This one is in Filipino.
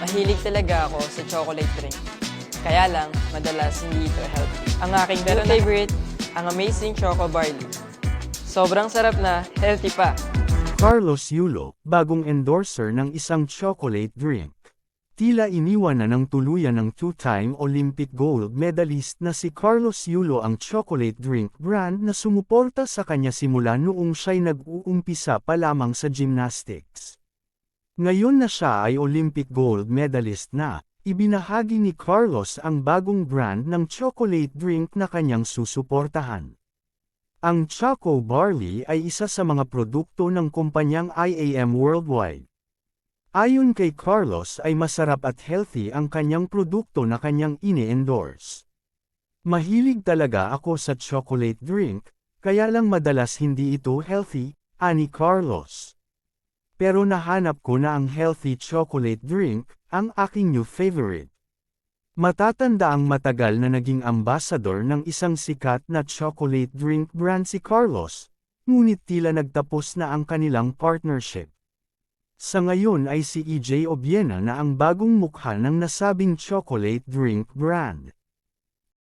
Mahilig talaga ako sa chocolate drink. Kaya lang, madalas hindi ito healthy. Ang aking new favorite, ang Amazing Choco Barley. Sobrang sarap na, healthy pa. Carlos Yulo, bagong endorser ng isang chocolate drink. Tila iniwan na ng tuluyan ng two-time Olympic gold medalist na si Carlos Yulo ang chocolate drink brand na sumuporta sa kanya simula noong siya'y nag-uumpisa pa lamang sa gymnastics. Ngayon na siya ay Olympic gold medalist na, ibinahagi ni Carlos ang bagong brand ng chocolate drink na kanyang susuportahan. Ang Choco Barley ay isa sa mga produkto ng kumpanyang IAM Worldwide. Ayon kay Carlos ay masarap at healthy ang kanyang produkto na kanyang ini-endorse. Mahilig talaga ako sa chocolate drink, kaya lang madalas hindi ito healthy, ani Carlos. Pero nahanap ko na ang healthy chocolate drink, ang aking new favorite. Matatanda ang matagal na naging ambassador ng isang sikat na chocolate drink brand si Carlos, ngunit tila nagtapos na ang kanilang partnership. Sa ngayon ay si EJ Obiena na ang bagong mukha ng nasabing chocolate drink brand.